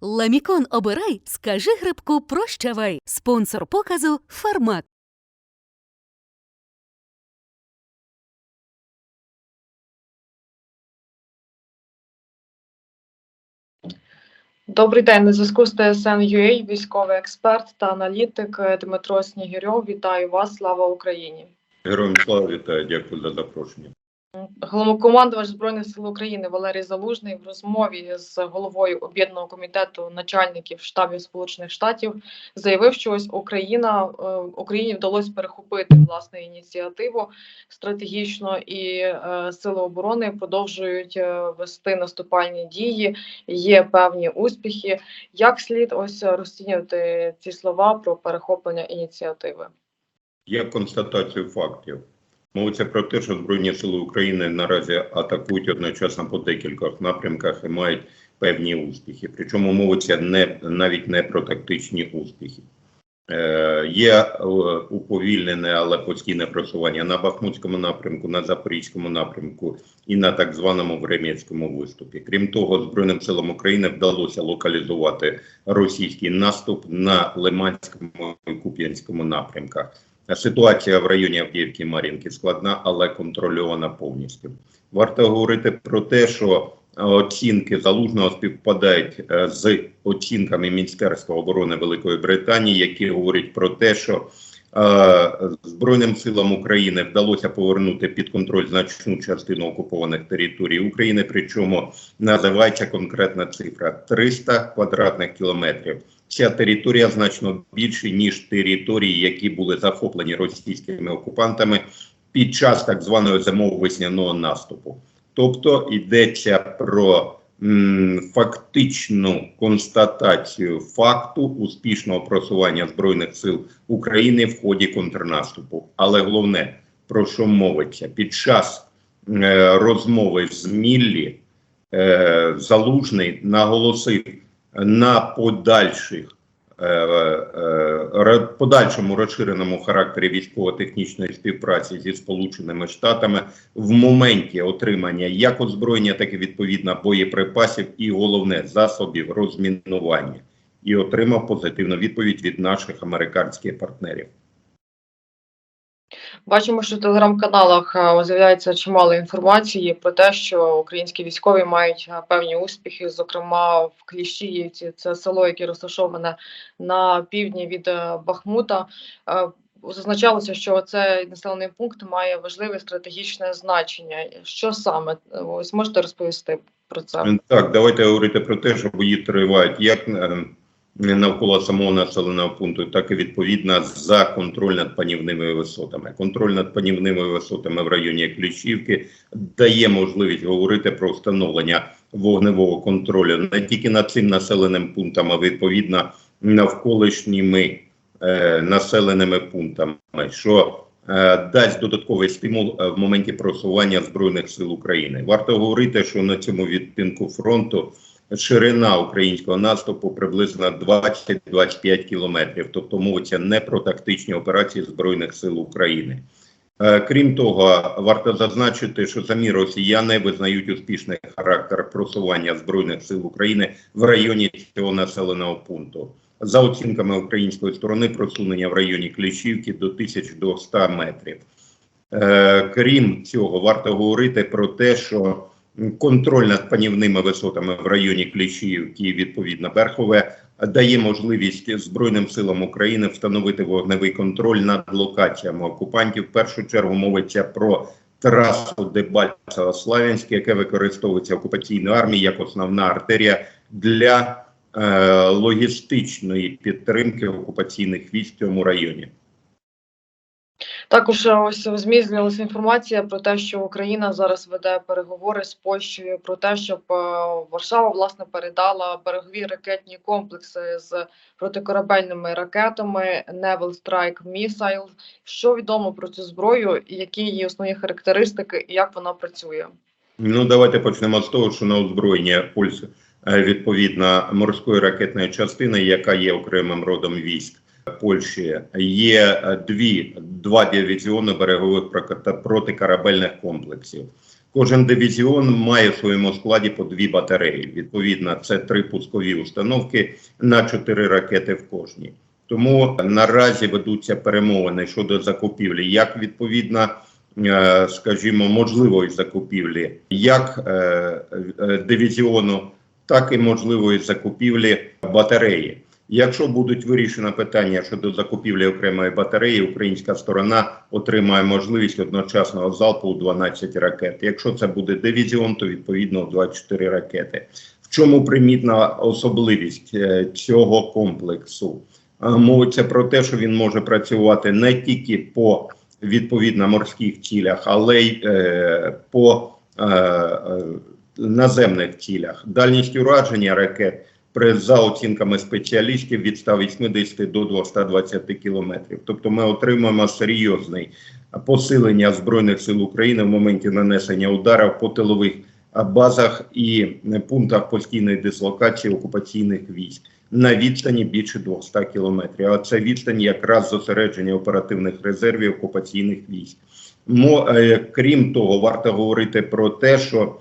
Ламікон обирай, скажи грибку прощавай. Спонсор показу Фармак. Добрий день. На зв'язку з ТСН.UA, військовий експерт та аналітик Дмитро Снігірьов. Вітаю вас. Слава Україні. Героям слава вітаю, дякую за запрошення. Головнокомандувач Збройних сил України Валерій Залужний в розмові з головою об'єднаного комітету начальників штабів Сполучених Штатів заявив, що ось Україна е, Україні вдалося перехопити власне ініціативу стратегічно, і е, сили оборони продовжують е, вести наступальні дії. Є певні успіхи. Як слід ось розцінювати ці слова про перехоплення ініціативи? Є констатацію фактів. Мовиться про те, що Збройні Сили України наразі атакують одночасно по декількох напрямках і мають певні успіхи. Причому мовиться не навіть не про тактичні успіхи. Е, є е, уповільнене, але постійне просування на Бахмутському напрямку, на Запорізькому напрямку і на так званому Врем'янському виступі. Крім того, Збройним силам України вдалося локалізувати російський наступ на Лиманському і Куп'янському напрямках. Ситуація в районі Авдіївки і Мар'їнки складна, але контрольована повністю. Варто говорити про те, що е, оцінки залужного співпадають е, з оцінками Міністерства оборони Великої Британії, які говорять про те, що е, Збройним силам України вдалося повернути під контроль значну частину окупованих територій України. Причому називається конкретна цифра 300 квадратних кілометрів. Ця територія значно більше ніж території, які були захоплені російськими окупантами під час так званого зимово-весняного наступу. Тобто йдеться про м, фактичну констатацію факту успішного просування збройних сил України в ході контрнаступу. Але головне про що мовиться під час е, розмови з Міллі е, Залужний наголосив на подальших е, е, подальшому розширеному характері військово-технічної співпраці зі Сполученими Штатами в моменті отримання як озброєння, так і відповідно боєприпасів, і головне засобів розмінування, і отримав позитивну відповідь від наших американських партнерів. Бачимо, що в телеграм-каналах е, з'являється чимало інформації про те, що українські військові мають е, певні успіхи, зокрема в Кліщіївці, це село, яке розташоване на півдні від е, Бахмута. Зазначалося, що цей населений пункт має важливе стратегічне значення. Що саме ось можете розповісти про це? Так, давайте говорити про те, що бої тривають як навколо самого населеного пункту, так і відповідно за контроль над панівними висотами. Контроль над панівними висотами в районі Кліщівки дає можливість говорити про встановлення вогневого контролю не тільки над цим населеним пунктом, а відповідно навколишніми е, населеними пунктами, що е, дасть додатковий стимул е, в моменті просування збройних сил України. Варто говорити, що на цьому відтинку фронту ширина українського наступу приблизно 20-25 кілометрів, тобто мовиться не про тактичні операції збройних сил України. Е, Крім того, варто зазначити, що самі росіяни визнають успішний характер просування збройних сил України в районі цього населеного пункту. За оцінками української сторони, просунення в районі Кліщівки до 1200 метрів. Е, Крім цього, варто говорити про те, що контроль над панівними висотами в районі Кліщіївки, відповідно Берхове, дає можливість Збройним силам України встановити вогневий контроль над локаціями окупантів. В першу чергу мовиться про трасу Дебальцево Славянське, яке використовується окупаційною армією як основна артерія для е, логістичної підтримки окупаційних військ в цьому районі. Також е, ось в інформація про те, що Україна зараз веде переговори з Польщею про те, щоб е, Варшава власне передала берегові ракетні комплекси з протикорабельними ракетами Naval Strike Missile. Що відомо про цю зброю, які її основні характеристики, і як вона працює? Ну, давайте почнемо з того, що на озброєння Польщі е, відповідно морської ракетної частини, яка є окремим родом військ Польщі, є е, дві два дивізіони берегових протикорабельних комплексів. Кожен дивізіон має в своєму складі по дві батареї. Відповідно, це три пускові установки на чотири ракети в кожній. Тому наразі ведуться перемовини щодо закупівлі, як відповідно, е, скажімо, можливої закупівлі, як е, дивізіону, так і можливої закупівлі батареї. Якщо будуть вирішено питання щодо закупівлі окремої батареї, українська сторона отримає можливість одночасного залпу у 12 ракет. Якщо це буде дивізіон, то відповідно у 24 ракети. В чому примітна особливість е, цього комплексу? Е, Мовиться про те, що він може працювати не тільки по відповідно морських цілях, але й е, по е, е, наземних цілях. Дальність ураження ракет за оцінками спеціалістів від 180 до 220 кілометрів. Тобто ми отримуємо серйозне посилення збройних сил України в моменті нанесення ударів по тилових базах і е, пунктах постійної дислокації окупаційних військ на відстані більше 200 кілометрів. А це відстань якраз зосередження оперативних резервів окупаційних військ. Мо, е, крім того, варто говорити про те, що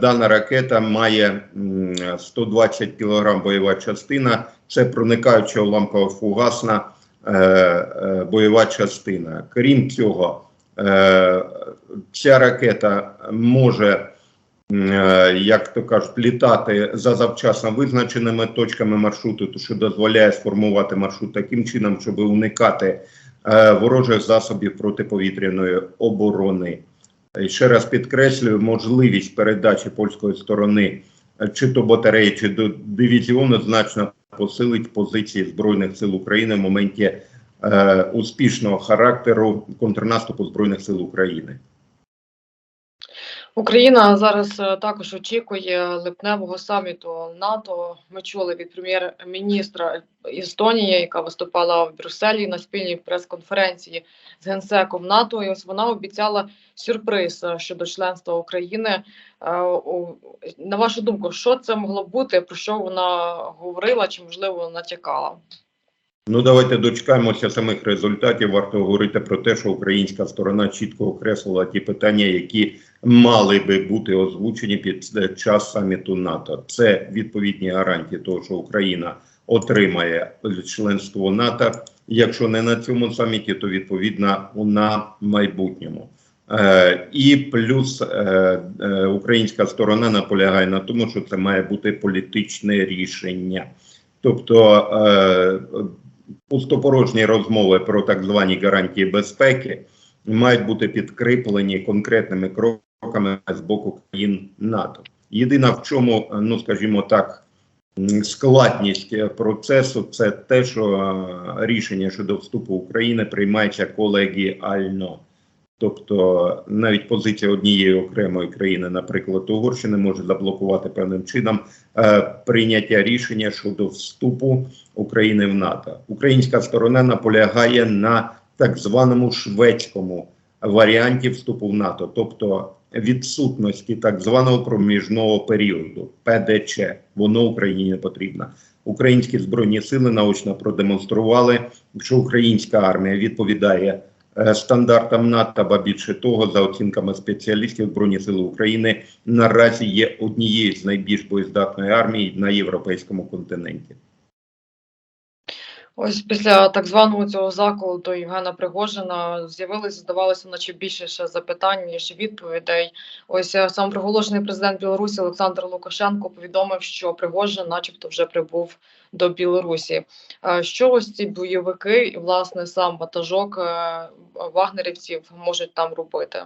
Дана ракета має м, 120 кг бойова частина. Це проникаюча уламково фугасна е, е, бойова частина. Крім цього, е, ця ракета може, е, як то кажуть, літати за завчасно визначеними точками маршруту, що дозволяє сформувати маршрут таким чином, щоб уникати е, ворожих засобів протиповітряної оборони. Ще раз підкреслюю можливість передачі польської сторони е, чи то батареї, чи до дивізіону значно посилить позиції збройних сил України в моменті е, успішного характеру контрнаступу збройних сил України. Україна зараз е, також очікує липневого саміту НАТО. Ми чули від прем'єр-міністра Естонії, яка виступала в Брюсселі на спільній прес-конференції з генсеком НАТО. І ось вона обіцяла сюрприз е, щодо членства України. Е, На вашу думку, що це могло бути? Про що вона говорила, чи можливо натякала? Ну, давайте дочекаємося самих результатів. Варто говорити про те, що українська сторона чітко окреслила ті питання, які мали би бути озвучені під час саміту НАТО. Це відповідні гарантії того, що Україна отримає членство НАТО. Якщо не на цьому саміті, то відповідно на майбутньому. Е, і плюс е, е, українська сторона наполягає на тому, що це має бути політичне рішення. Тобто е, пустопорожні розмови про так звані гарантії безпеки мають бути підкріплені конкретними кроками з боку країн НАТО. Єдина в чому, ну скажімо так, складність процесу це те, що рішення щодо вступу України приймається колегіально. Тобто навіть позиція однієї окремої країни, наприклад, Угорщини, може заблокувати певним чином е, прийняття рішення щодо вступу України в НАТО. Українська сторона наполягає на так званому шведському варіанті вступу в НАТО, тобто відсутності так званого проміжного періоду ПДЧ. Воно Україні не потрібно. Українські збройні сили наочно продемонстрували, що українська армія відповідає стандартам НАТО, ба більше того, за оцінками спеціалістів, Збройні сили України наразі є однією з найбільш боєздатної армії на європейському континенті. Ось після так званого цього заколоту Євгена Пригожина з'явилося, здавалося, наче більше ще запитань, ніж відповідей. Ось е, сам приголошений президент Білорусі Олександр Лукашенко повідомив, що Пригожин, начебто, вже прибув до Білорусі. Е, Що ось ці бойовики і власне сам ватажок е, вагнерівців можуть там робити?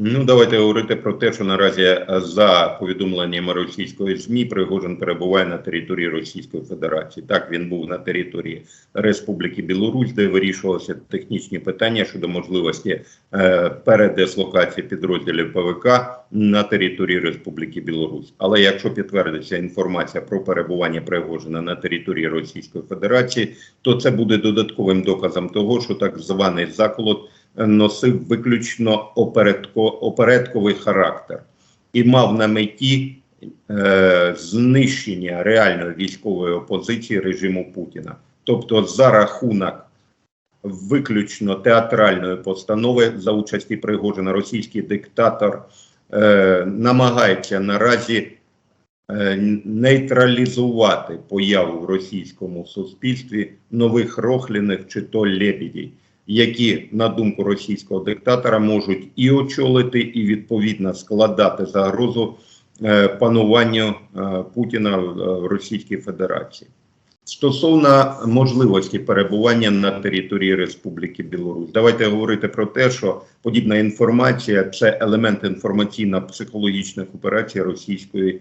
Ну, давайте говорити про те, що наразі е, за повідомленнями російської ЗМІ Пригожин перебуває на території Російської Федерації. Так він був на території Республіки Білорусь, де вирішувалися технічні питання щодо можливості е, передислокації підрозділів ПВК на території Республіки Білорусь. Але якщо підтвердиться інформація про перебування Пригожина на території Російської Федерації, то це буде додатковим доказом того, що так званий заколот носив виключно опередко, опередковий характер і мав на меті е, знищення реальної військової опозиції режиму Путіна. Тобто, за рахунок виключно театральної постанови за участі Пригожина. Російський диктатор е, намагається наразі е, нейтралізувати появу в російському суспільстві нових рохліних чи то лебідей, які, на думку російського диктатора, можуть і очолити, і відповідно складати загрозу е, пануванню е, Путіна в е, в Російській Федерації. Стосовно можливості перебування на території Республіки Білорусь, давайте говорити про те, що подібна інформація це елемент інформаційно-психологічних операцій Російської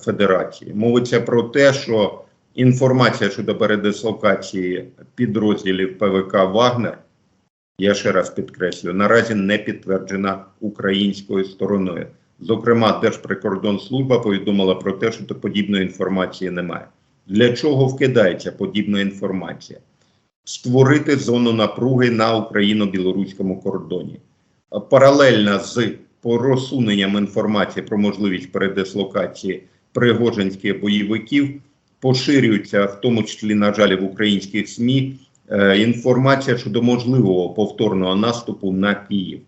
Федерації. Мовиться про те, що інформація щодо передислокації підрозділів ПВК Вагнер, я ще раз підкреслюю, наразі не підтверджена українською стороною. Зокрема, Держприкордонслужба повідомила про те, що подібної інформації немає. Для чого вкидається подібна інформація? Створити зону напруги на україно-білоруському кордоні. Паралельно з просуненням інформації про можливість передислокації пригожинських бойовиків поширюється, в тому числі, на жаль, в українських СМІ, е, інформація щодо можливого повторного наступу на Київ.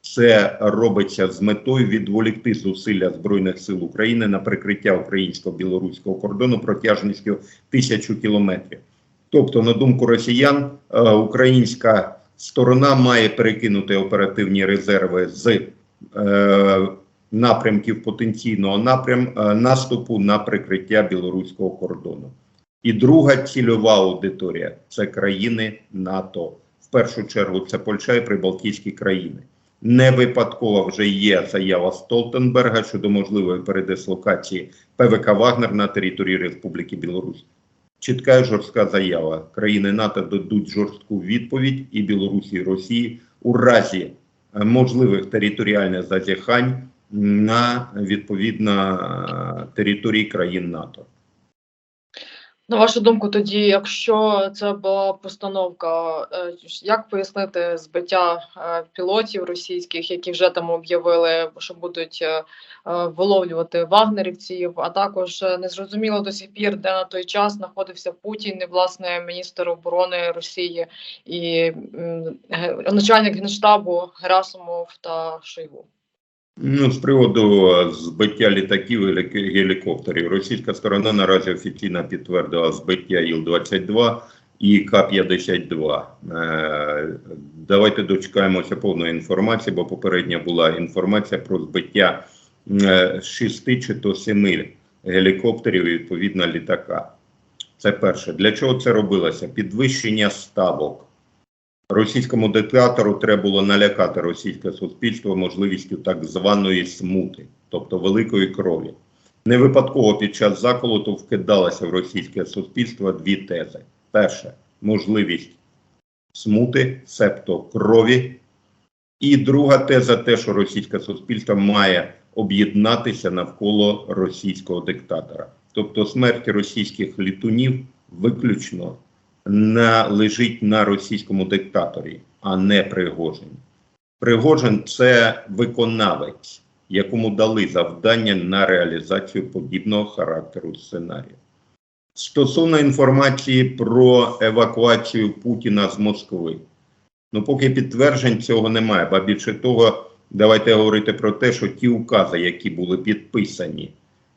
Це робиться з метою відволікти зусилля Збройних сил України на прикриття українсько-білоруського кордону протяжністю тисячу кілометрів. Тобто, на думку росіян, е, українська сторона має перекинути оперативні резерви з е, напрямків потенційного напрям е, наступу на прикриття білоруського кордону. І друга цільова аудиторія це країни НАТО. В першу чергу це Польща і Прибалтійські країни. Не випадково вже є заява Столтенберга щодо можливої передислокації ПВК Вагнер на території Республіки Білорусь. Чітка і жорстка заява. Країни НАТО дадуть жорстку відповідь і Білорусі, і Росії у разі е, можливих територіальних зазіхань на відповідно території країн НАТО. На вашу думку, тоді, якщо це була постановка, е, як пояснити збиття е, пілотів російських, які вже там об'явили, що будуть е, виловлювати вагнерівців, а також незрозуміло до сих пір, де на той час знаходився Путін і власне міністр оборони Росії і начальник генштабу Герасимов та Шойгу. Ну, з приводу е, збиття літаків і гелікоптерів, російська сторона наразі офіційно підтвердила збиття Іл-22 і К-52. Е, давайте дочекаємося повної інформації, бо попередня була інформація про збиття е, шести чи то семи гелікоптерів і відповідно літака. Це перше. Для чого це робилося? Підвищення ставок. Російському диктатору треба було налякати російське суспільство можливістю так званої смути, тобто великої крові. Не випадково під час заколоту вкидалося в російське суспільство дві тези: перше можливість смути, себто крові, і друга теза те, що російське суспільство має об'єднатися навколо російського диктатора. Тобто смерть російських літунів виключно на, лежить на російському диктаторі, а не Пригожин. Пригожин це виконавець, якому дали завдання на реалізацію подібного характеру сценарію. Стосовно інформації про евакуацію Путіна з Москви, ну поки підтверджень цього немає. Ба більше того, давайте говорити про те, що ті укази, які були підписані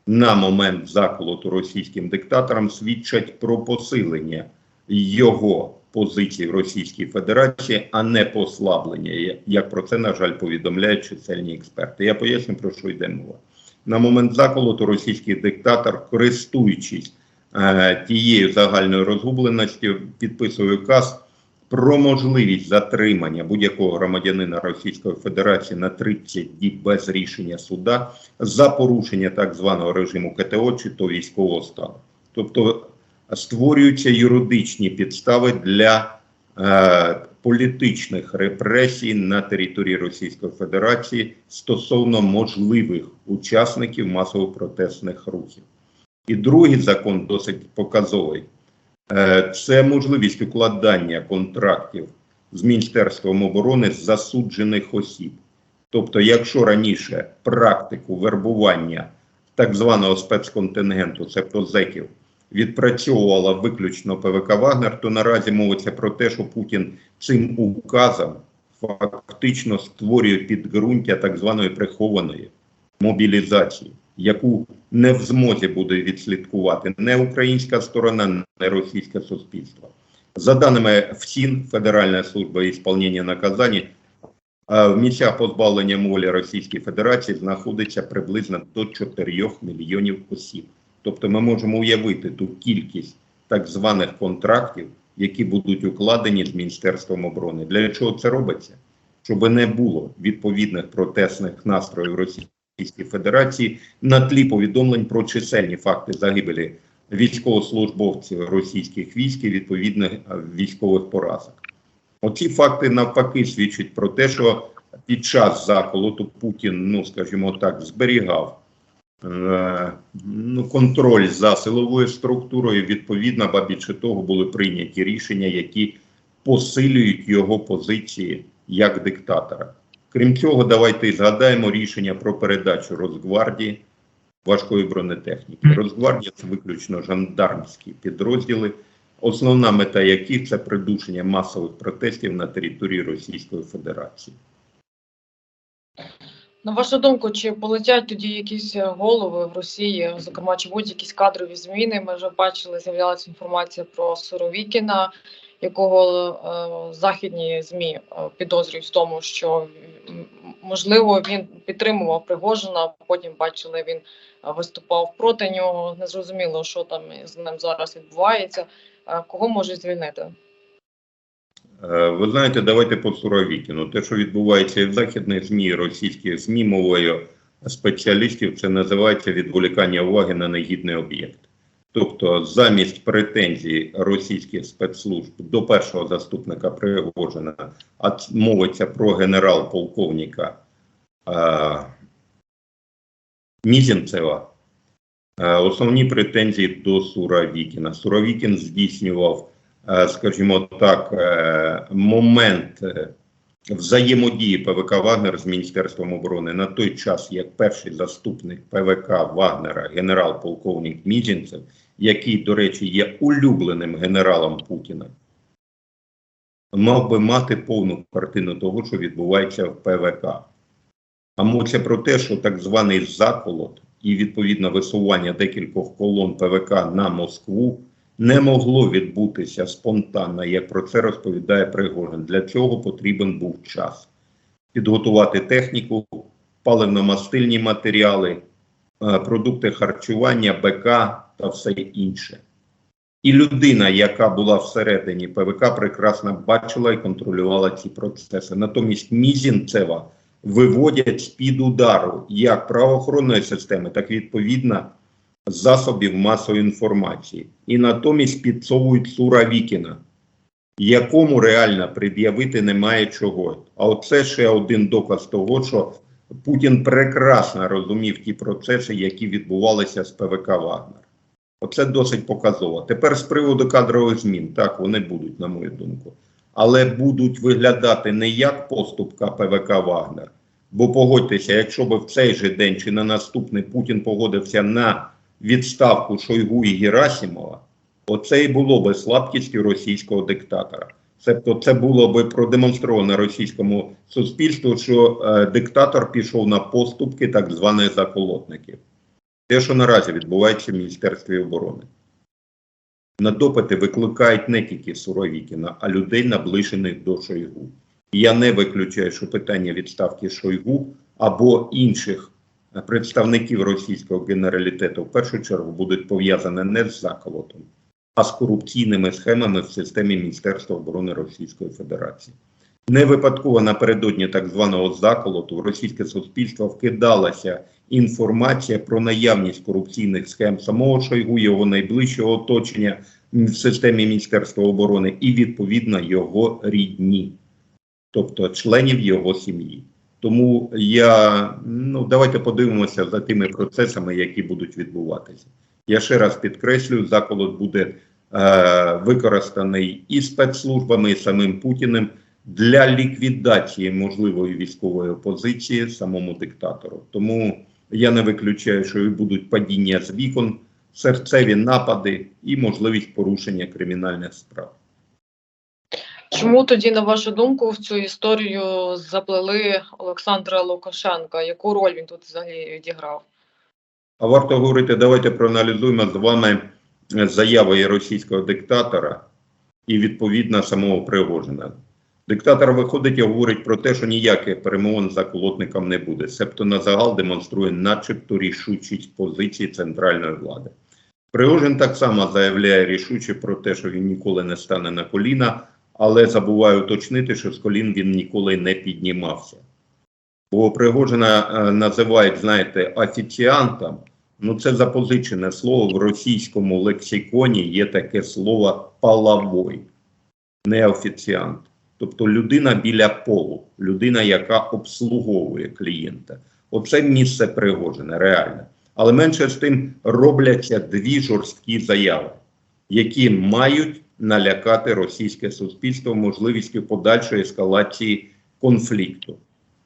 на момент заколоту російським диктатором, свідчать про посилення його позицій в Російській Федерації, а не послаблення, як про це, на жаль, повідомляють чисельні експерти. Я поясню, про що йде мова. На момент заколоту російський диктатор, користуючись е, тією загальною розгубленістю, підписує указ про можливість затримання будь-якого громадянина Російської Федерації на 30 діб без рішення суда за порушення так званого режиму КТО чи то військового стану. Тобто створюються юридичні підстави для е, політичних репресій на території Російської Федерації стосовно можливих учасників масово-протестних рухів. І другий закон досить показовий. Е, Це можливість укладання контрактів з Міністерством оборони засуджених осіб. Тобто, якщо раніше практику вербування так званого спецконтингенту, тобто зеків, відпрацьовувала виключно ПВК Вагнер, то наразі мовиться про те, що Путін цим указом фактично створює підґрунтя так званої прихованої мобілізації, яку не в змозі буде відслідкувати не українська сторона, не російське суспільство. За даними ФСІН, Федеральна служба ісполнення наказань, е, в місцях позбавлення волі Російської Федерації знаходиться приблизно до 4 мільйонів осіб. Тобто ми можемо уявити ту кількість так званих контрактів, які будуть укладені з Міністерством оборони. Для чого це робиться? Щоб не було відповідних протестних настроїв Російської Федерації на тлі повідомлень про чисельні факти загибелі військовослужбовців російських військ і відповідних е, військових поразок. Оці факти навпаки свідчать про те, що під час заколоту Путін, ну скажімо так, зберігав ну, контроль за силовою структурою. Відповідно, ба більше того, були прийняті рішення, які посилюють його позиції як диктатора. Крім цього, давайте згадаємо рішення про передачу Росгвардії важкої бронетехніки. Росгвардія це виключно жандармські підрозділи, основна мета яких це придушення масових протестів на території Російської Федерації. На вашу думку, чи полетять тоді якісь е, голови в Росії, зокрема, чи будуть якісь кадрові зміни? Ми вже бачили, з'являлася інформація про Суровікіна, якого е, західні змі е, підозрюють в тому, що можливо він підтримував Пригожина. Потім бачили, він е, виступав проти нього. Незрозуміло, що там з ним зараз відбувається. Кого можуть звільнити? Е, Ви знаєте, давайте по Суровікіну. Те, що відбувається і в західних ЗМІ, російських ЗМІ мовою спеціалістів, це називається відволікання уваги на негідний об'єкт. Тобто, замість претензій російських спецслужб до першого заступника Пригожина, а мовиться про генерал-полковника е, Мізінцева, е, основні претензії до Суровікіна. Суровікін здійснював скажімо так, е, момент е, взаємодії ПВК Вагнер з Міністерством оборони на той час, як перший заступник ПВК Вагнера, генерал-полковник Мізінцев, який, до речі, є улюбленим генералом Путіна, мав би мати повну картину того, що відбувається в ПВК. А мовиться про те, що так званий заколот і відповідно висування декількох колон ПВК на Москву не могло відбутися спонтанно, як про це розповідає Пригожин. Для цього потрібен був час підготувати техніку, паливно-мастильні матеріали, е, продукти харчування, БК та все інше. І людина, яка була всередині ПВК, прекрасно бачила і контролювала ці процеси. Натомість Мізінцева виводять з-під удару як правоохоронної системи, так і відповідно засобів масової інформації. І натомість підсовують Суровікіна, якому реально пред'явити немає чого. А оце ще один доказ того, що Путін прекрасно розумів ті процеси, які відбувалися з ПВК Вагнер. Оце досить показово. Тепер з приводу кадрових змін, так, вони будуть, на мою думку, але будуть виглядати не як поступка ПВК Вагнер. Бо погодьтеся, якщо б в цей же день чи на наступний Путін погодився на відставку Шойгу і Герасимова, оце і було би слабкістю російського диктатора. Тобто це було би продемонстровано російському суспільству, що е, диктатор пішов на поступки так званих заколотників. Те, що наразі відбувається в Міністерстві оборони. На допити викликають не тільки Суровікіна, а людей, наближених до Шойгу. Я не виключаю, що питання відставки Шойгу або інших представників російського генералітету в першу чергу будуть пов'язані не з заколотом, а з корупційними схемами в системі Міністерства оборони Російської Федерації. Не випадково напередодні так званого заколоту російське суспільство вкидалася інформація про наявність корупційних схем самого Шойгу, його найближчого оточення в системі Міністерства оборони і відповідно його рідні, тобто членів його сім'ї. Тому я ну давайте подивимося за тими процесами, які будуть відбуватися. Я ще раз підкреслюю, заколот буде е, використаний і спецслужбами, і самим Путіним для ліквідації можливої військової опозиції самому диктатору. Тому я не виключаю, що і будуть падіння з вікон серцеві напади і можливість порушення кримінальних справ. Чому тоді, на вашу думку, в цю історію заплели Олександра Лукашенка? Яку роль він тут взагалі відіграв? А варто говорити, давайте проаналізуємо з вами е, заяви російського диктатора і відповідно самого Пригожина. Диктатор виходить і говорить про те, що ніяких перемовин за колотником не буде, себто на загал демонструє начебто рішучість позиції центральної влади. Пригожин так само заявляє рішуче про те, що він ніколи не стане на коліна, але забуває уточнити, що з колін він ніколи не піднімався. Бо Пригожина е, називають, знаєте, офіціантом. Ну, це запозичене слово в російському лексиконі є таке слово палавой, не офіціант. Тобто людина біля полу, людина, яка обслуговує клієнта. Оце місце Пригожина, реально. Але менше з тим робляться дві жорсткі заяви, які мають налякати російське суспільство можливістю подальшої ескалації конфлікту.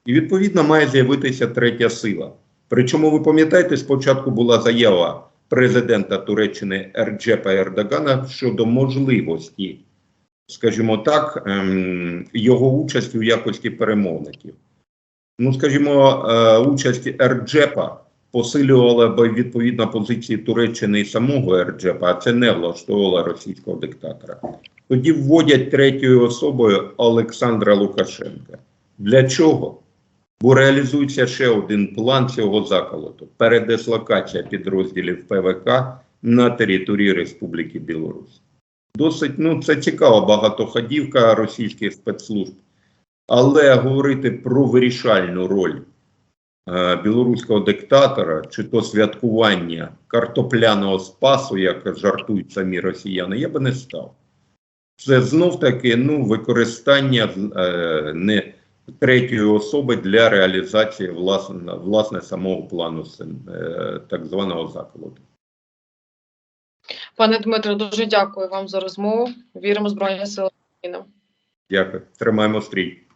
І відповідно має з'явитися третя сила. Причому ви пам'ятаєте, спочатку була заява президента Туреччини Ерджепа Ердогана щодо можливості, скажімо так, ем, його участі у якості перемовників. Ну, скажімо, е, участь Ерджепа посилювала би відповідно позиції Туреччини і самого Ерджепа, а це не влаштовувало російського диктатора. Тоді вводять третьою особою Олександра Лукашенка. Для чого? Бо реалізується ще один план цього заколоту передислокація підрозділів ПВК на території Республіки Білорусь. Досить ну це цікава багатоходівка російських спецслужб, але говорити про вирішальну роль білоруського диктатора чи то святкування картопляного спасу, як жартують самі росіяни, я би не став. Це знов таки ну, використання е, не третьої особи для реалізації власне, власне самого плану е, так званого заколоту. Пане Дмитро, дуже дякую вам за розмову. Віримо в Збройні Сили України. Дякую. Тримаємо стрій.